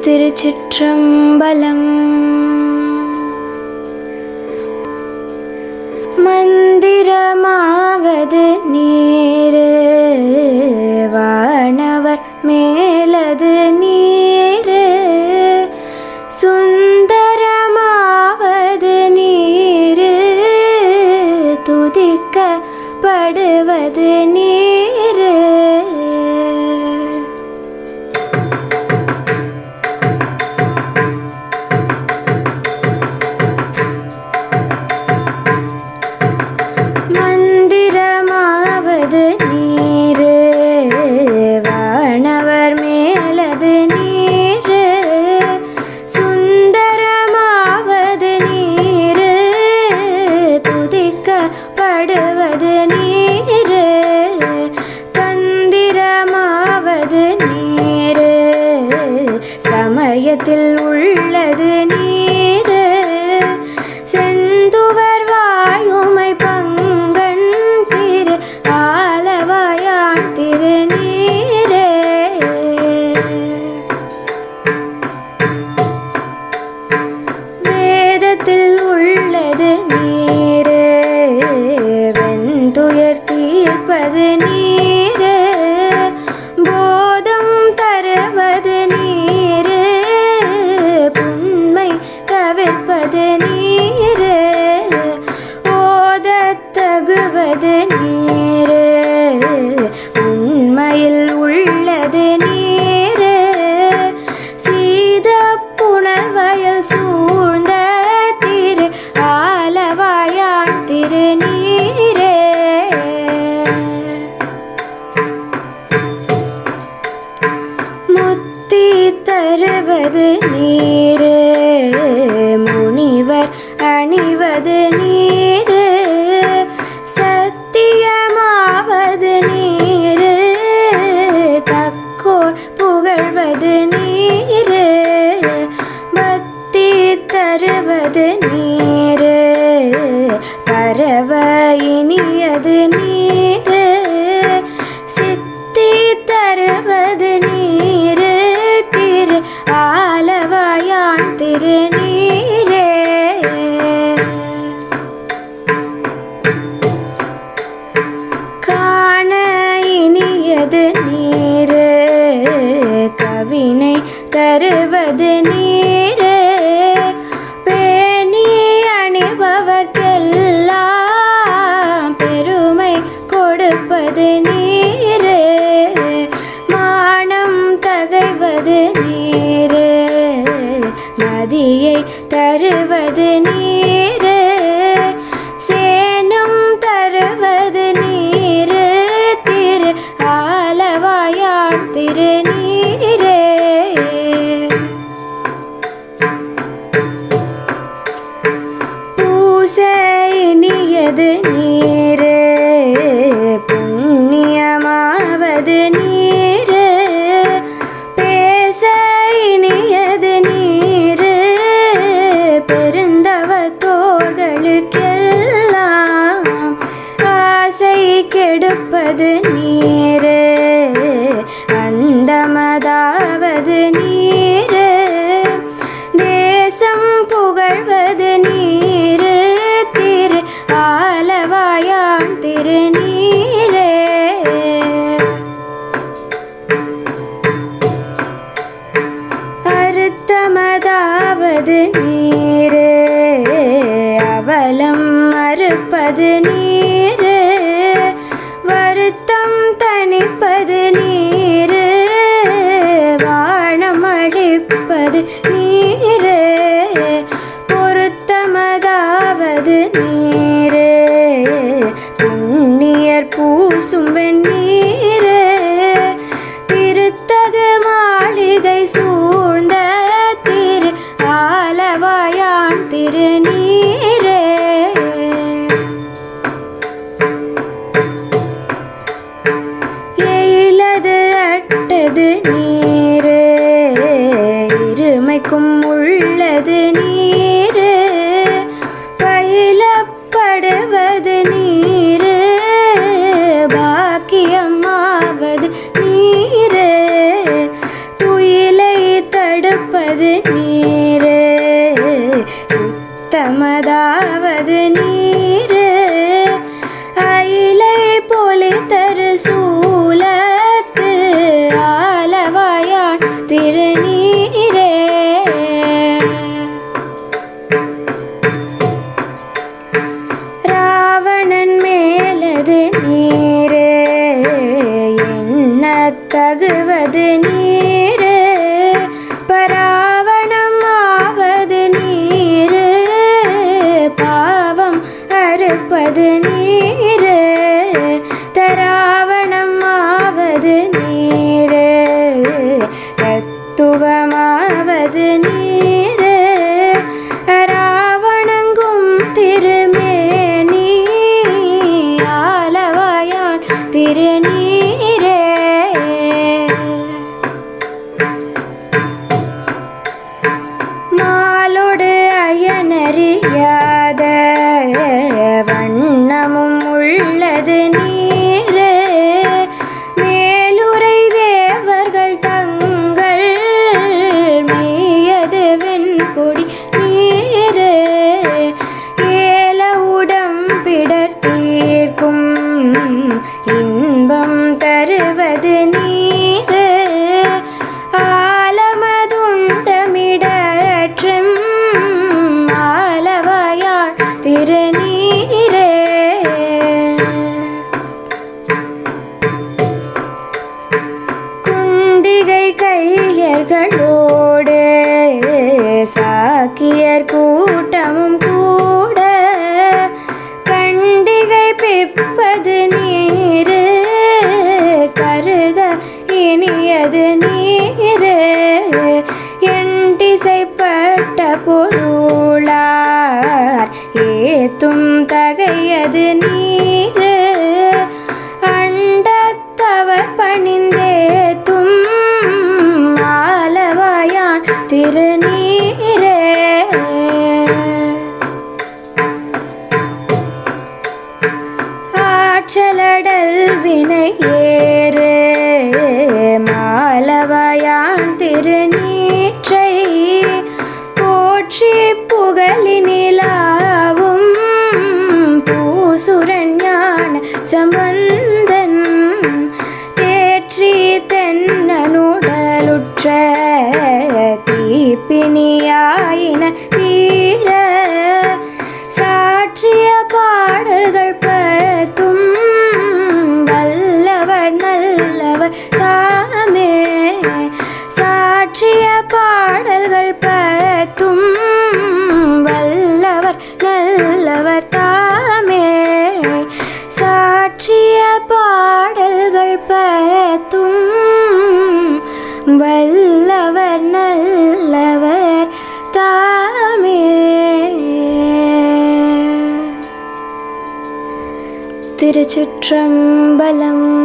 திருச்சிற்றம்பலம். மந்திரமாவது நீரு வானவர் மேலது நீரு. சுன் திருநீரே முத்தி தருவது நீரே. முனிவர் அணிவது நீர். தருவது நீரு கவினை தருவது நீரு. பேணி அணிபவர்க்கெல்லாம் பெருமை கொடுப்பது நீரு. மானம் தகைவது நீர் இனியது நீரு பேச இனியது நீரு. பெருந்தவ தோதலுக்கெல்லாம் ஆசை கெடுப்பது நீ மறுப்பது நீரு அவலம் மறுப்பது நீரு வருத்தம் தணிப்பது நீரு வானம் அடிப்பது நீ நீர் சுத்தமதா நிற்பது நீரு கருத இனியது நீரு. எண்டிசைப்பட்ட பொருளார் ஏத்தும் தகையது நீர் வினை ஏ போற்றிய பாடல்கள் பத்தும் வல்லவர் நல்லவர் தாமே. சாற்றிய பாடல்கள் பத்தும் வல்லவர் நல்லவர் தாமே. திருச்சிற்றம்பலம்